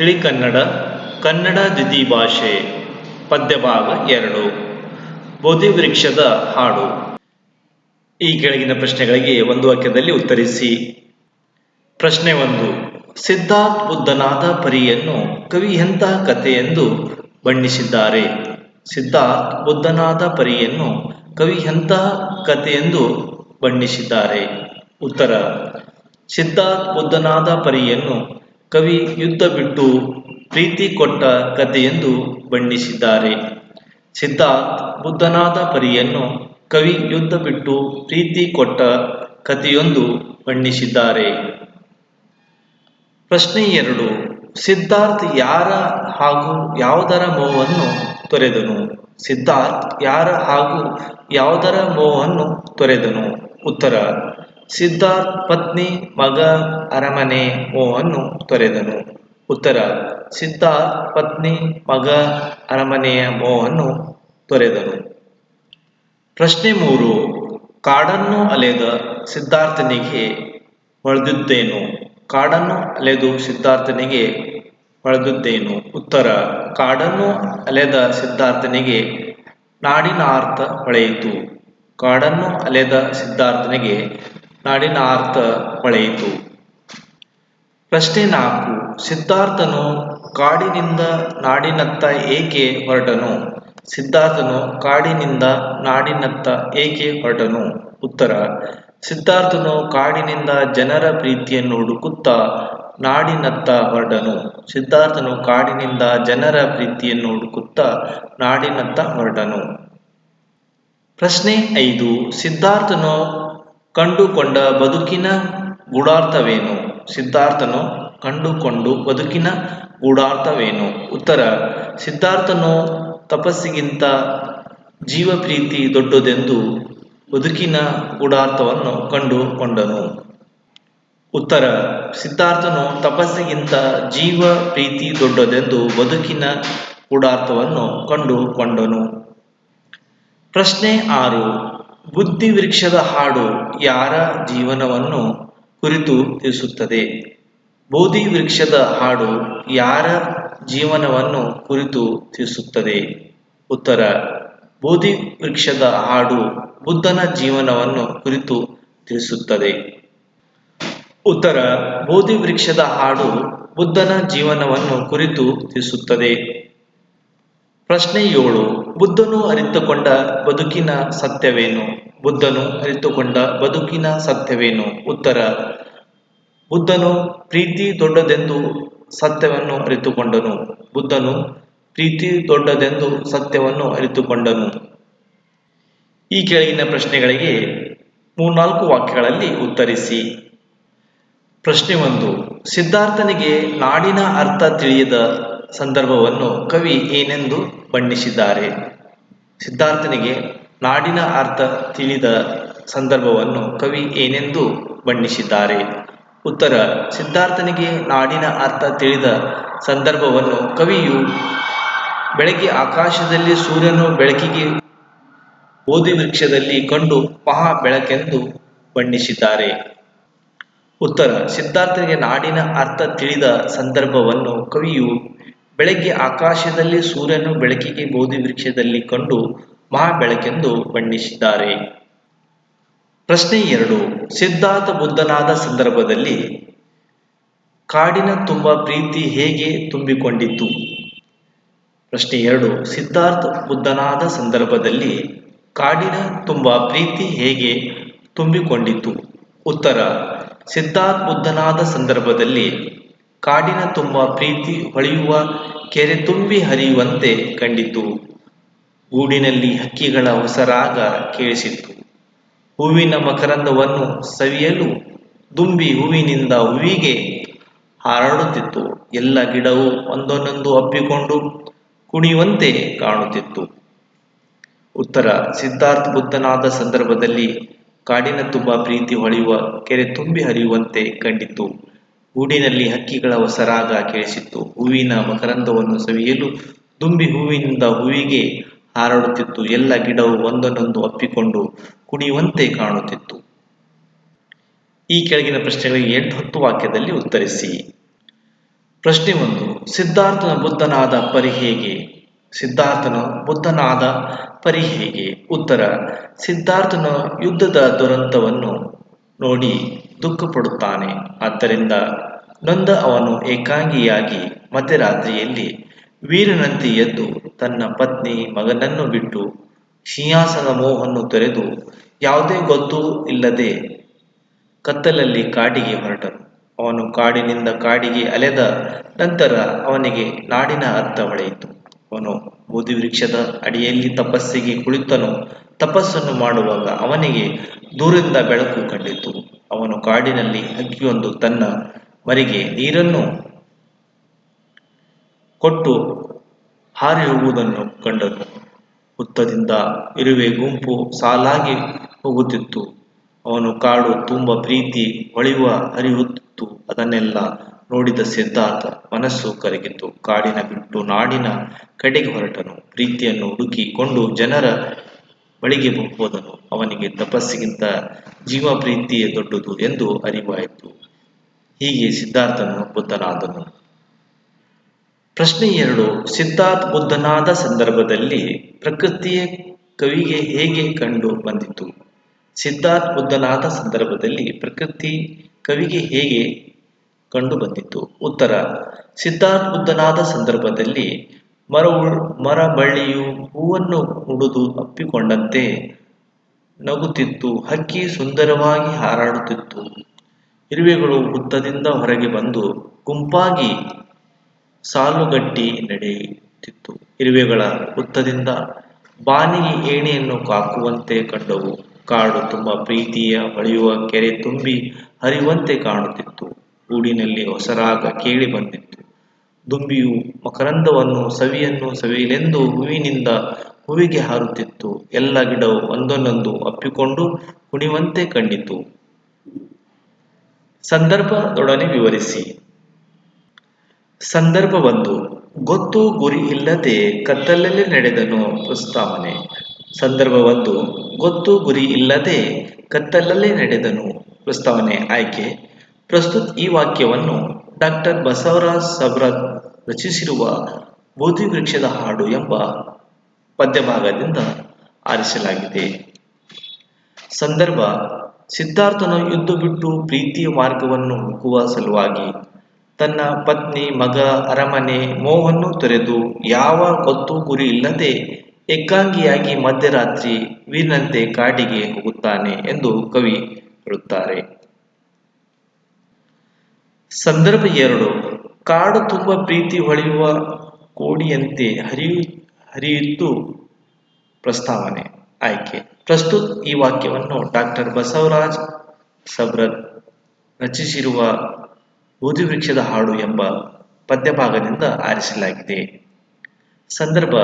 ತಿಳಿ ಕನ್ನಡ ಕನ್ನಡ ದ್ವಿತೀಯ ಭಾಷೆ, ಪದ್ಯಭಾಗ ಎರಡು. ಬೋಧಿವೃಕ್ಷದ ಹಾಡು. ಈ ಕೆಳಗಿನ ಪ್ರಶ್ನೆಗಳಿಗೆ ಒಂದು ವಾಕ್ಯದಲ್ಲಿ ಉತ್ತರಿಸಿ. ಪ್ರಶ್ನೆ ಒಂದು, ಸಿದ್ಧಾರ್ಥ್ ಬುದ್ಧನಾದ ಪರಿಯನ್ನು ಕವಿ ಎಂತಹ ಎಂದು ಬಣ್ಣಿಸಿದ್ದಾರೆ? ಸಿದ್ಧಾರ್ಥ್ ಬುದ್ಧನಾದ ಪರಿಯನ್ನು ಕವಿ ಎಂತಹ ಎಂದು ಬಣ್ಣಿಸಿದ್ದಾರೆ? ಉತ್ತರ, ಸಿದ್ಧಾರ್ಥ್ ಬುದ್ಧನಾದ ಪರಿಯನ್ನು ಕವಿ ಯುದ್ಧ ಬಿಟ್ಟು ಪ್ರೀತಿ ಕೊಟ್ಟ ಕಥೆಯೆಂದು ಬಣ್ಣಿಸಿದ್ದಾರೆ. ಸಿದ್ಧಾರ್ಥ್ ಬುದ್ಧನಾದ ಪರಿಯನ್ನು ಕವಿ ಯುದ್ಧ ಬಿಟ್ಟು ಪ್ರೀತಿ ಕೊಟ್ಟ ಕಥೆಯೊಂದು ಬಣ್ಣಿಸಿದ್ದಾರೆ. ಪ್ರಶ್ನೆ ಎರಡು, ಸಿದ್ಧಾರ್ಥ್ ಯಾರ ಹಾಗೂ ಯಾವುದರ ಮೋಹವನ್ನು ತೊರೆದನು? ಸಿದ್ಧಾರ್ಥ್ ಯಾರ ಹಾಗೂ ಯಾವುದರ ಮೋಹವನ್ನು ತೊರೆದನು? ಉತ್ತರ ಸಿದ್ಧಾರ್ಥ್ ಪತ್ನಿ ಮಗ ಅರಮನೆ ಓವನ್ನು ತೊರೆದನು. ಉತ್ತರ ಸಿದ್ಧಾರ್ಥ್ ಪತ್ನಿ ಮಗ ಅರಮನೆಯ ಮೋವನ್ನು ತೊರೆದನು. ಪ್ರಶ್ನೆ ಮೂರು, ಕಾಡನ್ನು ಅಲೆದ ಸಿದ್ಧಾರ್ಥನಿಗೆ ಹೊಳೆದಿದ್ದೇನು? ಕಾಡನ್ನು ಅಲೆದು ಸಿದ್ಧಾರ್ಥನಿಗೆ ಹೊಳೆದಿದ್ದೇನು? ಉತ್ತರ, ಕಾಡನ್ನು ಅಲೆದ ಸಿದ್ಧಾರ್ಥನಿಗೆ ನಾಡಿನ ಅರ್ಥ ಹೊಳೆಯಿತು. ಕಾಡನ್ನು ಅಲೆದ ಸಿದ್ಧಾರ್ಥನಿಗೆ ನಾಡಿನ ಅರ್ಥ ಹೊಳೆಯಿತು ಪ್ರಶ್ನೆ ನಾಲ್ಕು, ಸಿದ್ಧಾರ್ಥನು ಕಾಡಿನಿಂದ ನಾಡಿನತ್ತ ಏಕೆ ಹೊರಟನು? ಸಿದ್ಧಾರ್ಥನು ಕಾಡಿನಿಂದ ನಾಡಿನತ್ತ ಏಕೆ ಹೊರಟನು? ಉತ್ತರ, ಸಿದ್ಧಾರ್ಥನು ಕಾಡಿನಿಂದ ಜನರ ಪ್ರೀತಿಯನ್ನು ಹುಡುಕುತ್ತಾ ನಾಡಿನತ್ತ ಹೊರಟನು. ಸಿದ್ಧಾರ್ಥನು ಕಾಡಿನಿಂದ ಜನರ ಪ್ರೀತಿಯನ್ನು ಹುಡುಕುತ್ತಾ ನಾಡಿನತ್ತ ಹೊರಟನು. ಪ್ರಶ್ನೆ ಐದು, ಸಿದ್ಧಾರ್ಥನು ಕಂಡುಕೊಂಡ ಬದುಕಿನ ಗೂಢಾರ್ಥವೇನು? ಸಿದ್ಧಾರ್ಥನು ಕಂಡುಕೊಂಡು ಬದುಕಿನ ಗೂಢಾರ್ಥವೇನು? ಉತ್ತರ, ಸಿದ್ಧಾರ್ಥನು ತಪಸ್ಸಿಗಿಂತ ಜೀವ ಪ್ರೀತಿ ದೊಡ್ಡದೆಂದು ಬದುಕಿನ ಗೂಢಾರ್ಥವನ್ನು ಕಂಡುಕೊಂಡನು. ಉತ್ತರ, ಸಿದ್ಧಾರ್ಥನು ತಪಸ್ಸಿಗಿಂತ ಜೀವ ಪ್ರೀತಿ ದೊಡ್ಡದೆಂದು ಬದುಕಿನ ಗೂಢಾರ್ಥವನ್ನು ಕಂಡುಕೊಂಡನು. ಪ್ರಶ್ನೆ ಆರು ಬುದ್ಧಿ ವೃಕ್ಷದ ಹಾಡು ಯಾರ ಜೀವನವನ್ನು ಕುರಿತು ತಿಳಿಸುತ್ತದೆ? ಬೋಧಿ ವೃಕ್ಷದ ಹಾಡು ಯಾರ ಜೀವನವನ್ನು ಕುರಿತು ತಿಳಿಸುತ್ತದೆ? ಉತ್ತರ ಬೋಧಿ ವೃಕ್ಷದ ಹಾಡು ಬುದ್ಧನ ಜೀವನವನ್ನು ಕುರಿತು ತಿಳಿಸುತ್ತದೆ. ಉತ್ತರ ಬೋಧಿ ವೃಕ್ಷದ ಹಾಡು ಬುದ್ಧನ ಜೀವನವನ್ನು ಕುರಿತು ತಿಳಿಸುತ್ತದೆ. ಪ್ರಶ್ನೆ ಏಳು, ಬುದ್ಧನು ಅರಿತುಕೊಂಡ ಬದುಕಿನ ಸತ್ಯವೇನು? ಬುದ್ಧನು ಅರಿತುಕೊಂಡ ಬದುಕಿನ ಸತ್ಯವೇನು? ಉತ್ತರ, ಬುದ್ಧನು ಪ್ರೀತಿ ದೊಡ್ಡದೆಂದು ಸತ್ಯವನ್ನು ಅರಿತುಕೊಂಡನು. ಬುದ್ಧನು ಪ್ರೀತಿ ದೊಡ್ಡದೆಂದು ಸತ್ಯವನ್ನು ಅರಿತುಕೊಂಡನು. ಈ ಕೆಳಗಿನ ಪ್ರಶ್ನೆಗಳಿಗೆ ಮೂರ್ನಾಲ್ಕು ವಾಕ್ಯಗಳಲ್ಲಿ ಉತ್ತರಿಸಿ. ಪ್ರಶ್ನೆ ಒಂದು, ಸಿದ್ಧಾರ್ಥನಿಗೆ ನಾಡಿನ ಅರ್ಥ ತಿಳಿಯದ ಸಂದರ್ಭವನ್ನು ಕವಿ ಏನೆಂದು ಬಣ್ಣಿಸಿದ್ದಾರೆ. ಸಿದ್ಧಾರ್ಥನಿಗೆ ನಾಡಿನ ಅರ್ಥ ತಿಳಿದ ಸಂದರ್ಭವನ್ನು ಕವಿ ಏನೆಂದು ಬಣ್ಣಿಸಿದ್ದಾರೆ. ಉತ್ತರ, ಸಿದ್ಧಾರ್ಥನಿಗೆ ನಾಡಿನ ಅರ್ಥ ತಿಳಿದ ಸಂದರ್ಭವನ್ನು ಕವಿಯು ಬೆಳಗ್ಗೆ ಆಕಾಶದಲ್ಲಿ ಸೂರ್ಯನು ಬೆಳಕಿಗೆ ಓದಿ ವೃಕ್ಷದಲ್ಲಿ ಕಂಡು ಮಹಾ ಬೆಳಕೆಂದು ಬಣ್ಣಿಸಿದ್ದಾರೆ. ಉತ್ತರ, ಸಿದ್ಧಾರ್ಥನಿಗೆ ನಾಡಿನ ಅರ್ಥ ತಿಳಿದ ಸಂದರ್ಭವನ್ನು ಕವಿಯು ಬೆಳಗ್ಗೆ ಆಕಾಶದಲ್ಲಿ ಸೂರ್ಯನು ಬೆಳಕಿಗೆ ಬೋಧಿ ವೃಕ್ಷದಲ್ಲಿ ಕಂಡು ಮಹಾ ಬೆಳಕೆಂದು ಬಣ್ಣಿಸಿದ್ದಾರೆ. ಪ್ರಶ್ನೆ ಎರಡು. ಸಿದ್ಧಾರ್ಥ ಬುದ್ಧನಾದ ಸಂದರ್ಭದಲ್ಲಿ ಕಾಡಿನ ತುಂಬ ಪ್ರೀತಿ ಹೇಗೆ ತುಂಬಿಕೊಂಡಿತ್ತು? ಪ್ರಶ್ನೆ ಎರಡು. ಸಿದ್ಧಾರ್ಥ ಬುದ್ಧನಾದ ಸಂದರ್ಭದಲ್ಲಿ ಕಾಡಿನ ತುಂಬ ಪ್ರೀತಿ ಹೇಗೆ ತುಂಬಿಕೊಂಡಿತ್ತು? ಉತ್ತರ. ಸಿದ್ಧಾರ್ಥ ಬುದ್ಧನಾದ ಸಂದರ್ಭದಲ್ಲಿ ಕಾಡಿನ ತುಂಬ ಪ್ರೀತಿ ಹೊಳೆಯುವ ಕೆರೆ ತುಂಬಿ ಹರಿಯುವಂತೆ ಕಂಡಿತು. ಗೂಡಿನಲ್ಲಿ ಹಕ್ಕಿಗಳ ಹೊಸರಾಗ ಕೇಳಿಸಿತ್ತು. ಹೂವಿನ ಮಕರಂದವನ್ನು ಸವಿಯಲು ದುಂಬಿ ಹೂವಿನಿಂದ ಹೂವಿಗೆ ಹಾರಾಡುತ್ತಿತ್ತು. ಎಲ್ಲ ಗಿಡವು ಒಂದೊಂದೊಂದು ಅಪ್ಪಿಕೊಂಡು ಕುಣಿಯುವಂತೆ ಕಾಣುತ್ತಿತ್ತು. ಉತ್ತರ, ಸಿದ್ಧಾರ್ಥ ಬುದ್ಧನಾದ ಸಂದರ್ಭದಲ್ಲಿ ಕಾಡಿನ ತುಂಬ ಪ್ರೀತಿ ಹೊಳೆಯುವ ಕೆರೆ ತುಂಬಿ ಹರಿಯುವಂತೆ ಕಂಡಿತು. ಗೂಡಿನಲ್ಲಿ ಹಕ್ಕಿಗಳ ಹೊಸರಾಗ ಕೇಳಿಸಿತ್ತು. ಹೂವಿನ ಮಕರಂದವನ್ನು ಸವಿಯಲು ದುಂಬಿ ಹೂವಿನಿಂದ ಹೂವಿಗೆ ಹಾರಾಡುತ್ತಿತ್ತು. ಎಲ್ಲ ಗಿಡವು ಒಂದನ್ನೊಂದು ಅಪ್ಪಿಕೊಂಡು ಕುಣಿಯುವಂತೆ ಕಾಣುತ್ತಿತ್ತು. ಈ ಕೆಳಗಿನ ಪ್ರಶ್ನೆಗಳಿಗೆ ಎಂಟು ಹತ್ತು ವಾಕ್ಯದಲ್ಲಿ ಉತ್ತರಿಸಿ. ಪ್ರಶ್ನೆ ಒಂದು, ಸಿದ್ಧಾರ್ಥನ ಬುದ್ಧನಾದ ಪರಿ ಹೇಗೆ? ಸಿದ್ಧಾರ್ಥನ ಬುದ್ಧನಾದ ಪರಿ ಹೇಗೆ? ಉತ್ತರ, ಸಿದ್ಧಾರ್ಥನ ಯುದ್ಧದ ದುರಂತವನ್ನು ನೋಡಿ. ದುಃಖಪಡುತ್ತಾನೆ. ಆದ್ದರಿಂದ ನೊಂದ ಅವನು ಏಕಾಂಗಿಯಾಗಿ ಮಧ್ಯರಾತ್ರಿಯಲ್ಲಿ ವೀರನಂತೆ ಎದ್ದು ತನ್ನ ಪತ್ನಿ ಮಗನನ್ನು ಬಿಟ್ಟು ಸಿಂಹಾಸನ ಮೋಹನ್ನು ತೊರೆದು ಯಾವುದೇ ಗೊತ್ತು ಇಲ್ಲದೆ ಕತ್ತಲಲ್ಲಿ ಕಾಡಿಗೆ ಹೊರಟನು. ಅವನು ಕಾಡಿನಿಂದ ಕಾಡಿಗೆ ಅಲೆದ ನಂತರ ಅವನಿಗೆ ನಾಡಿನ ಅರ್ಥ ಹೊಳೆಯಿತು. ಅವನು ಬೋಧಿ ವೃಕ್ಷದ ಅಡಿಯಲ್ಲಿ ತಪಸ್ಸಿಗೆ ಕುಳಿತನು. ತಪಸ್ಸನ್ನು ಮಾಡುವಾಗ ಅವನಿಗೆ ದೂರದಿಂದ ಬೆಳಕು ಕಂಡಿತು. ಅವನು ಕಾಡಿನಲ್ಲಿ ಹಕ್ಕಿಯೊಂದು ತನ್ನ ಮರಿಗೆ ನೀರನ್ನು ಕೊಟ್ಟು ಹಾರಿ ಹೋಗುವುದನ್ನು ಕಂಡನು. ಹುತ್ತದಿಂದ ಇರುವೆ ಗುಂಪು ಸಾಲಾಗಿ ಹೋಗುತ್ತಿತ್ತು. ಅವನು ಕಾಡು ತುಂಬ ಪ್ರೀತಿ ಹೊಳೆಯುವ ಹರಿಯುತ್ತಿತ್ತು ಅದನ್ನೆಲ್ಲ ನೋಡಿದ ಸಿದ್ಧಾರ್ಥ ಮನಸ್ಸು ಕರಗಿತು. ಕಾಡಿನ ಬಿಟ್ಟು ನಾಡಿನ ಕಡೆಗೆ ಹೊರಟನು. ಪ್ರೀತಿಯನ್ನು ಹುಡುಕಿಕೊಂಡು ಜನರ ಬಳಿಗೆ ಹೋದನು. ಅವನಿಗೆ ತಪಸ್ಸಿಗಿಂತ ಜೀವ ಪ್ರೀತಿಯೇ ದೊಡ್ಡದು ಎಂದು ಅರಿವಾಯಿತು. ಹೀಗೆ ಸಿದ್ಧಾರ್ಥನು ಬುದ್ಧನಾದನು. ಪ್ರಶ್ನೆ ಎರಡು. ಸಿದ್ಧಾರ್ಥ ಬುದ್ಧನಾದ ಸಂದರ್ಭದಲ್ಲಿ ಪ್ರಕೃತಿಯ ಕವಿಗೆ ಹೇಗೆ ಕಂಡು ಬಂದಿತು? ಸಿದ್ಧಾರ್ಥ ಬುದ್ಧನಾದ ಸಂದರ್ಭದಲ್ಲಿ ಪ್ರಕೃತಿ ಕವಿಗೆ ಹೇಗೆ ಕಂಡು ಬಂದಿತು ಉತ್ತರ ಸಿದ್ಧಾರ್ಥ ಬುದ್ಧನಾದ ಸಂದರ್ಭದಲ್ಲಿ ಮರ ಮರ ಬಳ್ಳಿಯು ಹೂವನ್ನು ಉಡಿದು ಅಪ್ಪಿಕೊಂಡಂತೆ ನಗುತ್ತಿತ್ತು. ಹಕ್ಕಿ ಸುಂದರವಾಗಿ ಹಾರಾಡುತ್ತಿತ್ತು. ಇರುವೆಗಳು ಹುತ್ತದಿಂದ ಹೊರಗೆ ಬಂದು ಗುಂಪಾಗಿ ಸಾಲುಗಟ್ಟಿ ನಡೆಯುತ್ತಿತ್ತು. ಇರುವೆಗಳ ಹುತ್ತದಿಂದ ಬಾನಿಗೆ ಏಣಿಯನ್ನು ಕಾಕುವಂತೆ ಕಂಡವು. ಕಾಡು ತುಂಬ ಪ್ರೀತಿಯ ಹೊಳೆಯುವ ಕೆರೆ ತುಂಬಿ ಹರಿಯುವಂತೆ ಕಾಣುತ್ತಿತ್ತು. ಗೂಡಿನಲ್ಲಿ ಹೊಸರಾಗ ಕೇಳಿ ಬಂದಿತ್ತು ದುಂಬಿಯು ಮಕರಂದವನ್ನು ಸವಿಯನ್ನು ಸವಿಯಲೆಂದು ಹೂವಿನಿಂದ ಹೂವಿಗೆ ಹಾರುತ್ತಿತ್ತು. ಎಲ್ಲ ಗಿಡವು ಒಂದೊಂದೊಂದು ಅಪ್ಪಿಕೊಂಡು ಕುಣಿವಂತೆ ಕಂಡಿತು. ಸಂದರ್ಭದೊಡನೆ ವಿವರಿಸಿ. ಸಂದರ್ಭ ಒಂದು. ಗೊತ್ತು ಗುರಿ ಇಲ್ಲದೆ ಕತ್ತಲಲ್ಲಿ ನಡೆದನು ಪ್ರಸ್ತಾವನೆ ಸಂದರ್ಭ ಒಂದು. ಗೊತ್ತು ಗುರಿ ಇಲ್ಲದೆ ಕತ್ತಲಲ್ಲಿ ನಡೆದನು ಪ್ರಸ್ತಾವನೆ ಆಯ್ಕೆ. ಪ್ರಸ್ತುತ ಈ ವಾಕ್ಯವನ್ನು ಡಾಕ್ಟರ್ ಬಸವರಾಜ್ ಸಬ್ರತ್ ರಚಿಸಿರುವ ಬೋಧಿ ವೃಕ್ಷದ ಹಾಡು ಎಂಬ ಪದ್ಯಭಾಗದಿಂದ ಆರಿಸಲಾಗಿದೆ. ಸಂದರ್ಭ, ಸಿದ್ಧಾರ್ಥನು ಯುದ್ಧ ಬಿಟ್ಟು ಪ್ರೀತಿಯ ಮಾರ್ಗವನ್ನು ಹುಡುಕುವ ಸಲುವಾಗಿ ತನ್ನ ಪತ್ನಿ, ಮಗ, ಅರಮನೆ ಮೋಹವನ್ನು ತೊರೆದು ಯಾವ ಗೊತ್ತು ಗುರಿ ಇಲ್ಲದೆ ಏಕಾಂಗಿಯಾಗಿ ಮಧ್ಯರಾತ್ರಿ ವೀರನಂತೆ ಕಾಡಿಗೆ ಹೋಗುತ್ತಾನೆ ಎಂದು ಕವಿ ಹೇಳುತ್ತಾರೆ. ಸಂದರ್ಭ ಎರಡು. ಕಾಡು ತುಂಬ ಪ್ರೀತಿ ಹೊಳೆಯುವ ಕೋಡಿಯಂತೆ ಹರಿಯು ಹರಿಯಿತು ಪ್ರಸ್ತಾವನೆ, ಆಯ್ಕೆ. ಪ್ರಸ್ತುತ ಈ ವಾಕ್ಯವನ್ನು ಡಾಕ್ಟರ್ ಬಸವರಾಜ್ ಸಬ್ರತ್ ರಚಿಸಿರುವ ಬೋಧಿ ವೃಕ್ಷದ ಹಾಡು ಎಂಬ ಪದ್ಯಭಾಗದಿಂದ ಆರಿಸಲಾಗಿದೆ. ಸಂದರ್ಭ,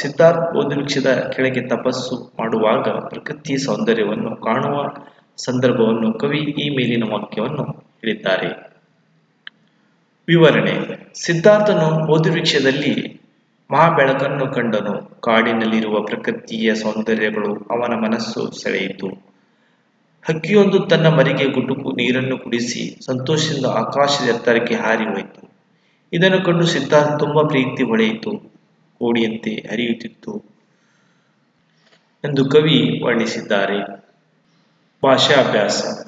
ಸಿದ್ಧಾರ್ಥ್ ಬೋಧಿ ವೃಕ್ಷದ ಕೆಳಗೆ ತಪಸ್ಸು ಮಾಡುವಾಗ ಪ್ರಕೃತಿ ಸೌಂದರ್ಯವನ್ನು ಕಾಣುವ ಸಂದರ್ಭವನ್ನು ಕವಿ ಈ ಮೇಲಿನ ವಾಕ್ಯವನ್ನು ಹೇಳಿದ್ದಾರೆ. ವಿವರಣೆ. ಸಿದ್ಧಾರ್ಥನು ಬೋಧಿ ವೃಕ್ಷದಲ್ಲಿ ಮಹಾಬೆಳಕನ್ನು ಕಂಡನು. ಕಾಡಿನಲ್ಲಿರುವ ಪ್ರಕೃತಿಯ ಸೌಂದರ್ಯಗಳು ಅವನ ಮನಸ್ಸು ಸೆಳೆಯಿತು. ಹಕ್ಕಿಯೊಂದು ತನ್ನ ಮರಿಗೆ ಗುಡುಕು ನೀರನ್ನು ಕುಡಿಸಿ ಸಂತೋಷದಿಂದ ಆಕಾಶದ ಎತ್ತರಕ್ಕೆ ಹಾರಿ ಹೋಯಿತು. ಇದನ್ನು ಕಂಡು ಸಿದ್ಧಾರ್ಥ ತುಂಬಾ ಪ್ರೀತಿ ಹೊಳೆಯಿತು ಕೋಡಿಯಂತೆ ಹರಿಯುತ್ತಿತ್ತು ಎಂದು ಕವಿ ವರ್ಣಿಸಿದ್ದಾರೆ. ಭಾಷಾಭ್ಯಾಸ.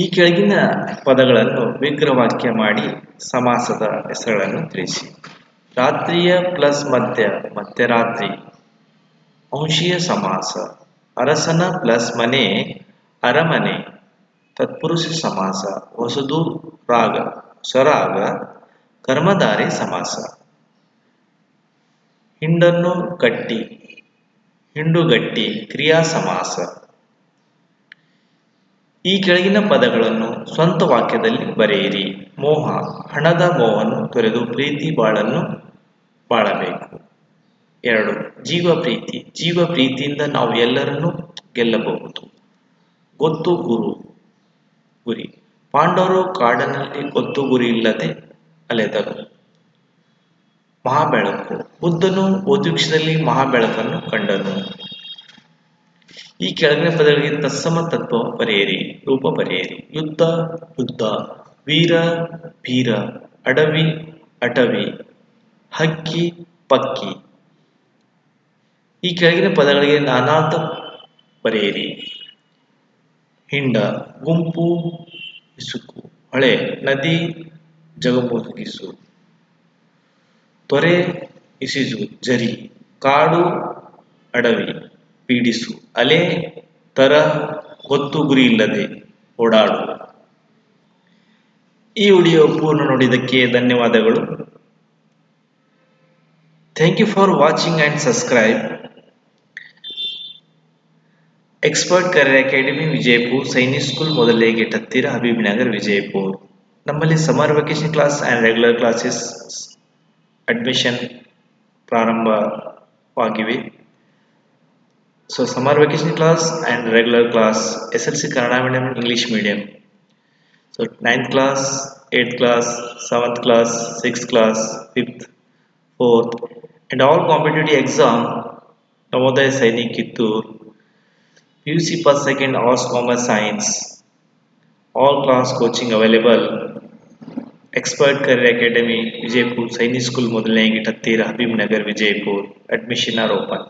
ಈ ಕೆಳಗಿನ ಪದಗಳನ್ನು ವಿಗ್ರಹವಾಕ್ಯ ಮಾಡಿ ಸಮಾಸದ ಹೆಸರುಗಳನ್ನು ತಿಳಿಸಿ. ರಾತ್ರಿಯ ಪ್ಲಸ್ ಮಧ್ಯ ಮಧ್ಯರಾತ್ರಿ ಅಂಶೀಯ ಸಮಾಸ. ಅರಸನ ಪ್ಲಸ್ ಮನೆ, ಅರಮನೆ. ತತ್ಪುರುಷ ಸಮಾಸ. ಹೊಸದು ರಾಗ. ಸ್ವರಾಗ, ಕರ್ಮಧಾರೆ ಸಮಾಸ. ಹಿಂಡನ್ನು ಕಟ್ಟಿ. ಹಿಂಡುಗಟ್ಟಿ, ಕ್ರಿಯಾ ಸಮಾಸ. ಈ ಕೆಳಗಿನ ಪದಗಳನ್ನು ಸ್ವಂತ ವಾಕ್ಯದಲ್ಲಿ ಬರೆಯಿರಿ. ಮೋಹ, ಹಣದ ಮೋಹವನ್ನು ತೊರೆದು ಪ್ರೀತಿ ಬಾಳನ್ನು ಬಾಳಬೇಕು. ಎರಡು, ಜೀವ ಪ್ರೀತಿ. ಜೀವ ಪ್ರೀತಿಯಿಂದ ನಾವು ಎಲ್ಲರನ್ನೂ ಗೆಲ್ಲಬಹುದು. ಗೊತ್ತು ಗುರು, ಗುರಿ. ಪಾಂಡವರು ಕಾಡಿನಲ್ಲಿ ಗೊತ್ತು ಗುರಿ ಇಲ್ಲದೆ ಅಲೆದರು. ಮಹಾಬೆಳಕು. ಬುದ್ಧನು ಓದುಕ್ಷದಲ್ಲಿ ಮಹಾಬೆಳಕನ್ನು ಕಂಡನು. ಈ ಕೆಳಗಿನ ಪದಗಳಿಗೆ ತತ್ಸಮ ತತ್ವ ಬರೆಯಿರಿ ರೂಪ ಬರೆಯಿರಿ ಯುದ್ಧ ಯುದ್ಧ. ವೀರ ವೀರ. ಅಡವಿ, ಅಟವಿ. ಹಕ್ಕಿ, ಪಕ್ಕಿ. ಈ ಕೆಳಗಿನ ಪದಗಳಿಗೆ ನಾನಾಥ ಬರೆಯಿರಿ ಹಿಂಡ, ಗುಂಪು, ಇಸುಕು. ಹೊಳೆ, ನದಿ ಜಗಮುಗಿಸು ತೊರೆ ಇಸಿಜು ಜರಿ. ಕಾಡು, ಅಡವಿ. ಪೀಡಿಸು. ಅಲೆ ತರ ಹೊತ್ತು ಗುರಿ ಇಲ್ಲದೆ ಓಡಾಡು. ಈ ವಿಡಿಯೋ ಪೂರ್ಣ ನೋಡಿದ್ದಕ್ಕೆ ಧನ್ಯವಾದಗಳು. Thank you for watching and subscribe expert career academy Vijaypur Sainik school ಮೊದಲೇ ಗೇಟ್ ಹತ್ತಿರ ಹಬೀಬ್ ನಗರ್ ವಿಜಯಪುರ್ ನಮ್ಮಲ್ಲಿ summer vacation class and regular classes admission ಪ್ರಾರಂಭವಾಗಿವೆ. So summer vacation class and regular class S L C Kannada medium English medium so ninth class eighth class seventh class sixth class fifth fourth and all competitive exam Navodaya Sainik Kittur PUC first, second, arts, commerce, science. All class coaching available. Expert Career Academy, Vijaypur, Sainik School, ಮೊದಲನೇ gate ಹತ್ತಿರ Habib Nagar Vijaypur admission are open